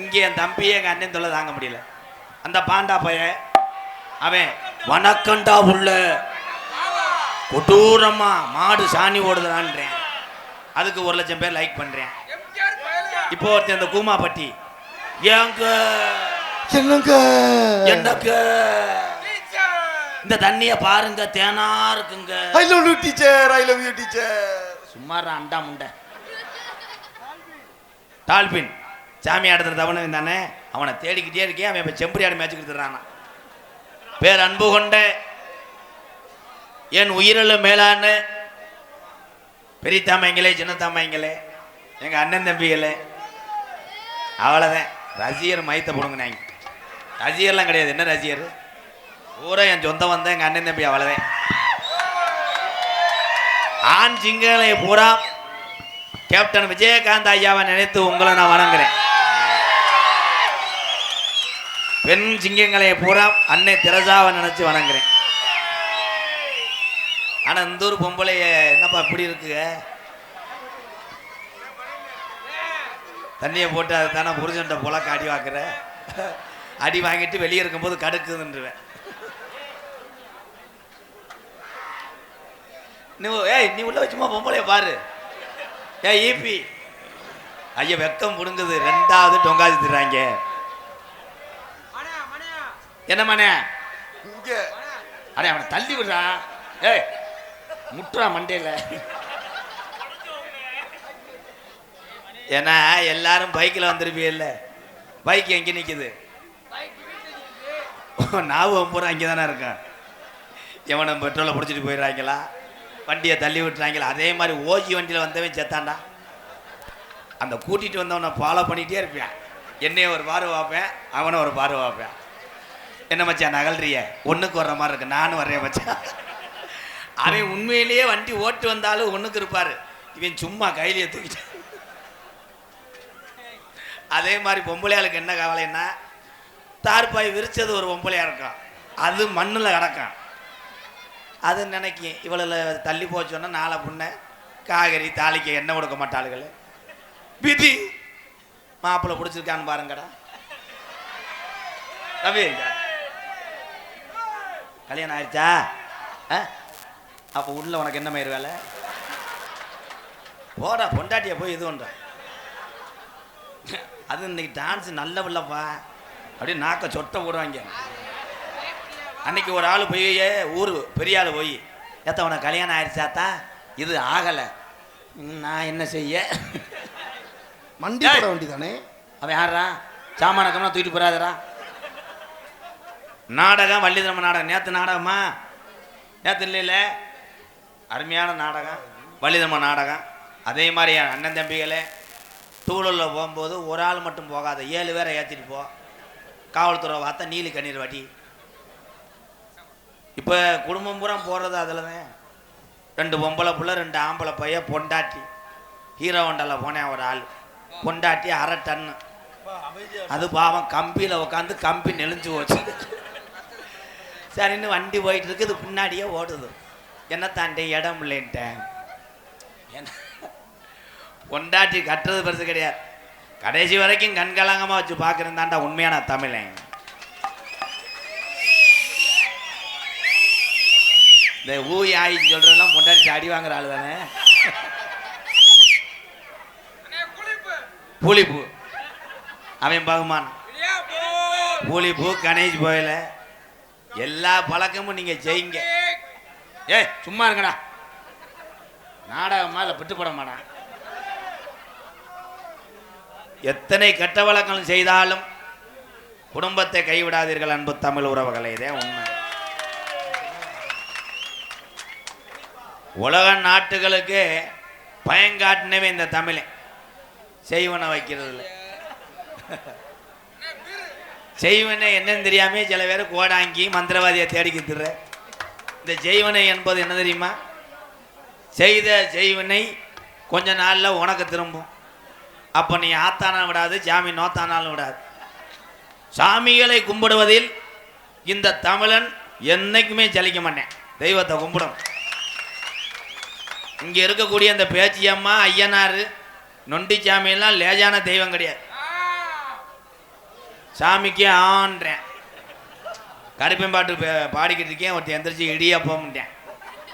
இங்கே என் தம்பியே எங்க அண்ணன் தொல்லை தாங்க முடியல. அந்த பாண்டா பைய அவன் வணக்கண்டா உள்ள கொடூரமா மாடு சாணி ஓடுதுடான்றேன். அதுக்கு ஒரு லட்சம் பேர் லைக் பண்றேன். இப்போ ஒருத்தன் இந்த கூமாப்பட்டி ஏங்க? என்னங்க? என்னங்க? இந்த தண்ணிய பாருங்க தேனா இருக்குங்க. I love you teacher I love you teacher சும்மாரா அண்டா முண்டை. டால்பின் சாமி ஆடுறது அவனும் தானே அவனை தேடிக்கிட்டே இருக்கேன் அவன் இப்போ செம்பரி ஆடு மேய்ச்சி கொடுத்துட்றானா பேர் அன்பு கொண்ட என் உயிரில் மேலான பெரிய தாமைங்களே எங்கள் அண்ணன் தம்பிகளே அவ்வளோதான் ரசிகர் மயத்தை போடுங்கண்ணாங்க ரசிகர்லாம் கிடையாது. என்ன ரசிகர்? பூரா என் சொந்தம் வந்தேன் எங்கள் அண்ணன் தம்பி அவ்வளோதான் ஆண் சிங்களை பூரா கேப்டன் விஜயகாந்த் ஐயாவை நினைத்து உங்களை நான் வணங்குறேன். பெண் சிங்கங்களை பூரா அன்னை திரசாவை நினைச்சு வணங்குறேன். ஆனா இந்த ஒரு பொம்பளைய என்னப்பா இப்படி இருக்குங்க? தண்ணியை போட்டு அது தானே புருஷன்ட்ட போல அடி வாக்குற? அடி வாங்கிட்டு வெளியே இருக்கும்போது கடுக்குதுன்றுவேன். நீ ஏய் நீ உள்ள வச்சுமா பொம்பளைய பாரு. ஏ ஈபி. ஐயா வெக்கம் புடுங்குது. ரெண்டாவது டொங்காதி திடுறாங்க என்ன மனே? இங்க. அடே அவனை தள்ளி விடுறா. ஏய் முட்டுறா மண்டையில. ஏன்னா எல்லாரும் பைக்கில் வந்திருப்பீல்ல பைக் எங்கே நிற்குது ஞாபகம் பூரா இங்கே தானே இருக்கான். எவனை பெட்ரோலை பிடிச்சிட்டு போயிடுறாங்களா? வண்டியை தள்ளி விட்டுறாங்களா? அதே மாதிரி ஓஜி வண்டியில் வந்தவன் செத்தான்டா. அந்த கூட்டிகிட்டு வந்தவனை ஃபாலோ பண்ணிகிட்டே இருப்பேன். என்னைய ஒரு பார்வை பார்ப்பேன் அவனை ஒரு பார்வை பார்ப்பேன். என்ன மச்சான் நகல்றிய? ஒன்றுக்கு வர்ற மாதிரி இருக்கு. நானும் வர்றேன் மச்சான். அவன் உண்மையிலேயே வண்டி ஓட்டு வந்தாலும் ஒன்றுக்கு இருப்பார். இவன் சும்மா கையிலேயே தூக்கிட்டான் அதே மாதிரி பொம்பளையாளுக்கு என்ன கவலைன்னா தார்பாய் விரிச்சது ஒரு பொம்பளையாக இருக்கும் அது மண்ணில் கிடக்கும் அது நினைக்கும் இவளில் தள்ளி போச்சோன்னா நாளை புண்ணை காய்கறி தாளிக்க எண்ணெய் கொடுக்க மாட்டாளுகள். விதி! மாப்பிள்ளை பிடிச்சிருக்கான்னு பாருங்கடா. ரவி கல்யாணம் ஆயிடுச்சா அப்போ உள்ள உனக்கு என்ன மயிர் வேலை? போடா பொண்டாட்டிய போய் இது ஒன்றா அது இன்னைக்கு டான்ஸ் நல்ல பிள்ளைப்பா அப்படியே நாக்க சொட்ட போடுவாங்க. அன்னைக்கு ஒரு ஆள் போய் ஊர் பெரிய ஆள் போய் ஏத்த உனக்கு கல்யாணம் ஆயிடுச்சாத்தா இது ஆகலை. நான் என்ன செய்ய? மண்டி வேண்டி தானே அவன் யாரா சாமானக்கம்னா தூக்கிட்டு போறாதரா நாடகம் வள்ளிதரம நாடகம். நேற்று நாடகமா? நேற்று இல்லைல்ல? அருமையான நாடகம் வள்ளிதரம நாடகம். அதே மாதிரி என் அண்ணன் தம்பிகளே டூலரில் போகும்போது ஒரு ஆள் மட்டும் போகாத ஏழு பேரை ஏற்றிட்டு போ. காவல்துறை பார்த்தா நீலி கண்ணீர் வாட்டி. இப்போ குடும்பம் பூரா போகிறது அதில் தான் ரெண்டு பொம்பளை புள்ள ரெண்டு ஆம்பளை பையன் பொண்டாட்டி. ஹீரோ ஹோண்டாவில் போனேன் ஒரு ஆள். பொண்டாட்டி அரை டன்னு அது பாவம் கம்பியில் உட்காந்து கம்பி நெளிஞ்சு போச்சு. சரின்னு வண்டி போயிட்டு இருக்கு இது பின்னாடியே ஓடுது. என்ன தாண்டி இடம் இல்லைன்ட்டேன் என்ன பொண்டாட்டி கட்டுறது பெருசு கிடையாது. கடைசி வரைக்கும் கண்கலங்கமாக வச்சு பார்க்குறேன் தாண்டா உண்மையான தமிழன் இந்த ஊய் ஆயின்னு சொல்றதெல்லாம் பொண்டாட்டி அடி வாங்குற ஆளு தானே. பூலிப்பூ அவன் பகுமான் பூலிப்பூ கணேஷ் போயில. எல்லா பழக்கமும் நீங்க செய்யுங்க ஏய் சும்மா இருங்கடா. நாடகமா இல்லை விட்டுப்பட மாட்டான் எத்தனை கெட்ட வழக்கம் செய்தாலும் குடும்பத்தை கைவிடாதீர்கள் அன்பு தமிழ் உறவுகளே. இதே உண்மை. உலக நாட்டுகளுக்கு பயங்காட்டினவே இந்த தமிழன் செய்வனை வைக்கிறது இல்லை செய்வனை என்னன்னு தெரியாமே சில பேர் கோடாங்கி மந்திரவாதியை தேடிக்கிட்டுற இந்த செய்வனை என்பது என்ன தெரியுமா? செய்த செய்வனை கொஞ்ச நாளில் உனக்கு திரும்பும். அப்போ நீ ஆத்தானாலும் விடாது சாமி நோத்தானாலும் விடாது. சாமிகளை கும்பிடுவதில் இந்த தமிழன் என்றைக்குமே ஜலிக்க மாட்டேன். தெய்வத்தை கும்பிடும். இங்கே இருக்கக்கூடிய இந்த பேச்சியம்மா ஐயனார் நொண்டிச்சாமியெல்லாம் லேஜான தெய்வம் கிடையாது. சாமிக்கே ஆன்றேன். கருப்பெம்பாட்டு பே- பாடிக்கிட்டு இருக்கேன். ஒருத்தன் எந்திரிச்சு இடியப்பம்ட்டேன்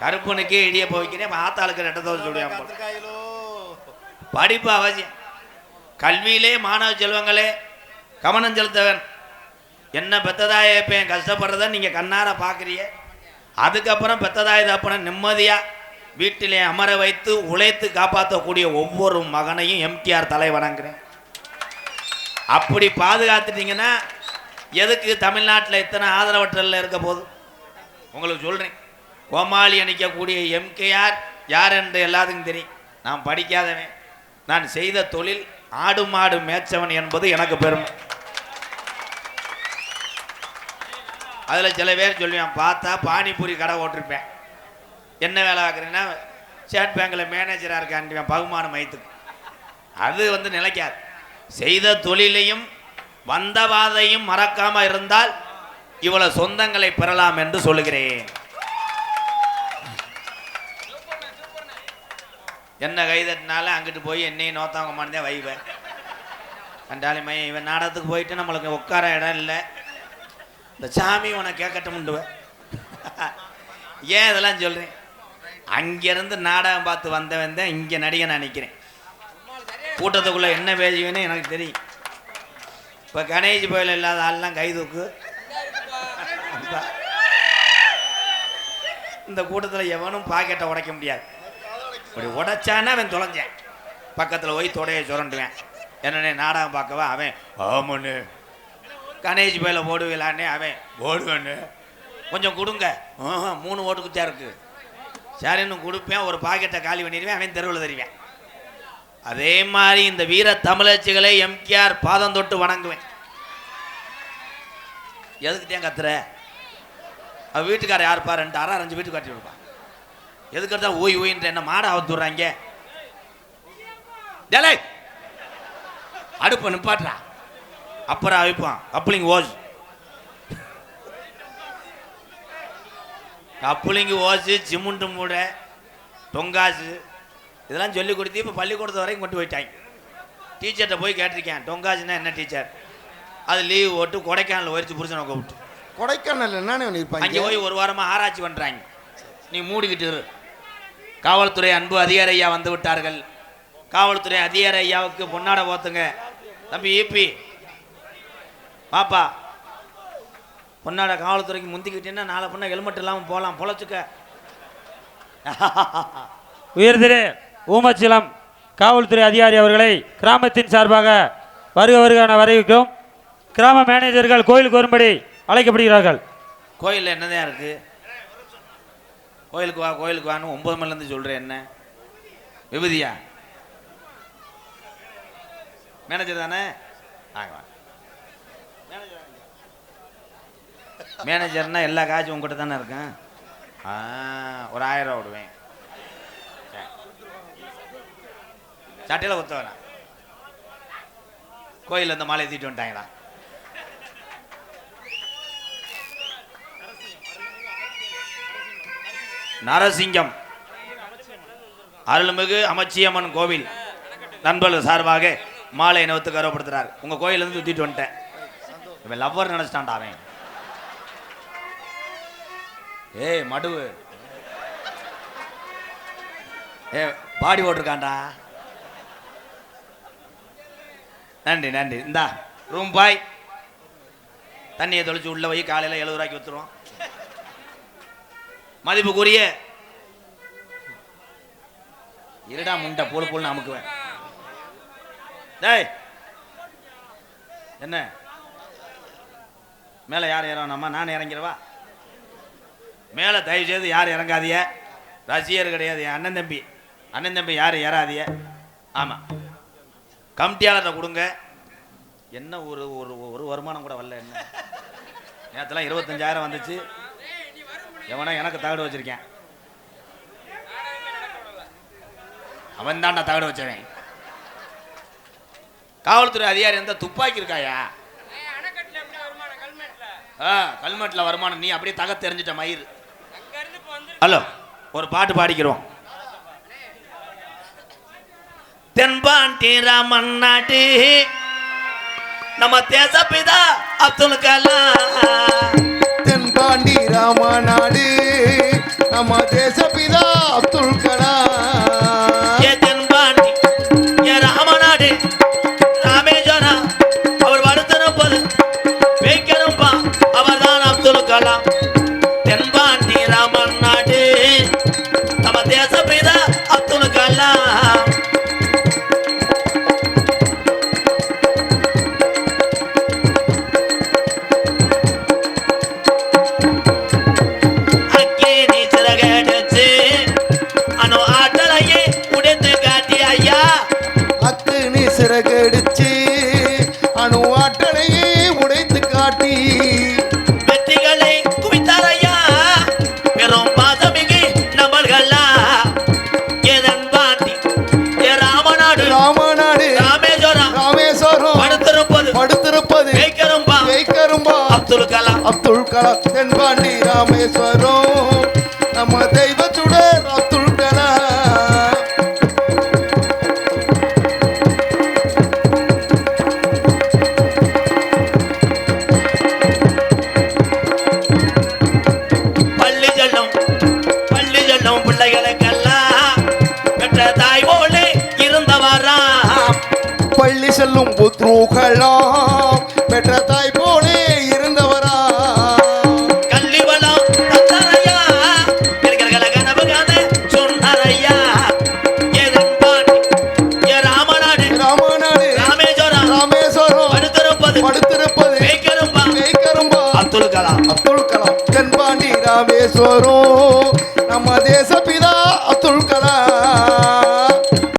கருப்பனுக்கே இடியப்பம் வைக்கிறேன். அப்ப ஆத்தாளுக்கு ரெட்ட தோசை சொல்லுவேன். படிப்பு அவசியம். கல்வியிலே மாணவ செல்வங்களே கவனம் செலுத்தவன். என்ன பெத்ததாய எப்பேன் கஷ்டப்படுறத நீங்கள் கண்ணார பார்க்குறிய அதுக்கப்புறம் பெத்ததாய தப்பன நிம்மதியாக வீட்டிலே அமர வைத்து உழைத்து காப்பாற்றக்கூடிய ஒவ்வொரு மகனையும் எம்டிஆர் தலை வணங்குறேன் அப்படி பாதுகாத்துட்டீங்கன்னா எதுக்கு தமிழ்நாட்டில் இத்தனை ஆதரவற்றல இருக்க போது உங்களுக்கு சொல்கிறேன் கோமாளி அணிக்கக்கூடிய எம்கேஆர் யார் என்று எல்லாத்துக்கும் தெரியும். நான் படிக்காதவன். நான் செய்த தொழில் ஆடு மாடு மேய்ச்சவன் என்பது எனக்கு பெருமை. அதில் சில பேர் சொல்லுவேன் பார்த்தா பானிபூரி கடை ஓட்டிருப்பேன். என்ன வேலை பார்க்குறேன்னா ஸ்டேட் பேங்க்கில் மேனேஜராக இருக்கான்ட்டுவேன் பகுமான மையத்துக்கு. அது வந்து நிலைக்காது. செய்த தொழிலையும் வந்த பாதையும் மறக்காமல் இருந்தால் இவ்வளவு சொந்தங்களை பெறலாம் என்று சொல்லுகிறேன். என்ன கைதட்டினால அங்கிட்டு போய் என்னையும் நோத்தாங்க மாட்டேன் வைவேன் கண்டாலி மையம் இவன் நாடகத்துக்கு போயிட்டு நம்மளுக்கு உட்கார இடம் இல்லை. இந்த சாமி உனக்கு கேட்கட்டும்ண்டுவேன் ஏன் இதெல்லாம் சொல்கிறேன் அங்கேருந்து நாடகம் பார்த்து வந்தவன் தான் இங்கே நடிகை நான் நிற்கிறேன் கூட்டத்துக்குள்ளே என்ன பேசுவேன்னு எனக்கு தெரியும். இப்போ கணேஷ் கோயில் இல்லாத ஆள்லாம் கை தூக்கு. இந்த கூட்டத்தில் எவனும் பாக்கெட்டை உடைக்க முடியாது. இப்படி உடைச்சானா அவன் தொலைஞ்சேன். பக்கத்தில் போய் தொடையை சுரண்டுவேன். என்னன்னே நாடகம் பார்க்கவா அவன் ஆமண்ணு. கணேஷ் பையில போடுவிலான்னே அவன் போடுவேன்னு கொஞ்சம் கொடுங்க. ஆஹா, மூணு ஓட்டு தான் இருக்கு. சரின்னு கொடுப்பேன். ஒரு பாக்கெட்டை காலி பண்ணிடுவேன். அவன் தெருவில் தெரிவேன். அதே மாதிரி இந்த வீர தமிழச்சிகளை எம்கேஆர் பாதம் தொட்டு வணங்குவேன். எதுக்கு தான் கத்துற அவ வீட்டுக்காரர் யார் ரெண்டு அரை அஞ்சு வீட்டுக்கு கட்டி விடுப்பா எதுக்கு தான் ஓய் ஓயின்ற என்ன மாட அவத்துறாங்க டேலே அடுப்பை நிப்பாட்டுறா. அப்புறம் அவிப்பான். Coupling hose coupling hose cement மூடை தொங்காசு. இதெல்லாம் சொல்லி கொடுத்து இப்போ பள்ளிக்கூடத்து வரைக்கும் கொண்டு போயிட்டாங்க. டீச்சர்கிட்ட போய் கேட்டிருக்கேன் டொங்காசுன்னா என்ன டீச்சர் அது லீவ் போட்டு கொடைக்கானல் ஒரிச்சு புருஷனை கூப்பிட்டு கொடைக்கானல் என்னன்னு அங்கே இருப்பாங்க போய் ஒரு வாரமாக ஆராய்ச்சி பண்ணுறாங்க நீ மூடிக்கிட்டு இரு. காவல்துறை அன்பு அதிகாரி ஐயா வந்து விட்டார்கள். காவல்துறை அதிகாரி ஐயாவுக்கு பொன்னாட போத்துங்க. தம்பி ஈபி பாப்பா. பொன்னாட காவல்துறைக்கு முந்திக்கிட்டேன்னா நாளை பொண்ணை ஹெல்மெட் இல்லாமல் போகலாம் பொழைச்சுக்க. உயர்திரு. ஊமச்சிலம் காவல்துறை அதிகாரி அவர்களை கிராமத்தின் சார்பாக வருக வருக வரவேற்கிறோம் கிராம மேனேஜர்கள் கோயிலுக்கு வரும்படி அழைக்கப்படுகிறார்கள். கோயிலில் என்னதான் இருக்கு? கோயிலுக்கு வா கோயிலுக்கு வான்னு ஒன்பது மணிலேருந்து சொல்கிறேன் என்ன? விபதியா? மேனேஜர் தானே? மேனேஜர்னா எல்லா காசும் உங்ககிட்ட தானே இருக்கேன் ஒரு ஆயிரம் ரூபா விடுவேன். சட்டையில் குத்த வேணாம் கோயிலில் இந்த மாலையை தீட்டு வந்துட்டாங்களா? நரசிங்கம். அருள்மிகு அமைச்சியம்மன் கோவில். நண்பர்கள் சார்பாக மாலை இனவத்துக்கு கௌரவப்படுத்துறார். உங்க கோயிலிருந்து சுத்திட்டு வந்துட்டேன். இவன் லவ்வர் நினச்சிட்டான்டா அவன். ஏய் மடுவு. ஏ பாடி ஓட்டிருக்கான்டா நன்றி நன்றி. இந்தா ரூம் பாய் தண்ணியை தொளிச்சு உள்ள போய் காலையில் எழுபது ரூபாய்க்கு வித்துருவோம் மதிப்புக்குரிய இருடா முண்டை போல போல் அமுக்குவேன். டேய் என்ன? மேலே யார் இறங்கணுமா நான் இறங்கிறவா மேலே தயவு செய்து யார் இறங்காதிய ரசிகர் கிடையாது என் அண்ணன் தம்பி. அண்ணன் தம்பி யார் ஏறாதிய ஆமாம் கமிட்டியாளர்கிட்ட கொடுங்க? என்ன ஒரு ஒரு ஒரு வருமானம் கூட வரல என்ன? நேரத்தெல்லாம் இருபத்தஞ்சாயிரம் வந்துச்சு. எவனா எனக்கு தகடு வச்சிருக்கேன். அவன் தான்டா தகடு வச்சவன். காவல்துறை அதிகாரி இருந்தா துப்பாக்கி இருக்காயா? ஆ கல்மெட்டில் வருமானம். நீ அப்படியே தக தெரிஞ்சிட்ட மயிர். ஹலோ ஒரு பாட்டு பாடிக்கிறோம். தென்பாண்டி ராமன் நாட்டு நம்ம தேசப்பிதா அப்துல் கலாம். தென்பாண்டி ராம நாடு. நம்ம தேச அப்துல் கலாம். அப்துல் கலாம் தென்பாண்டி ராமேஸ்வரம். நமதை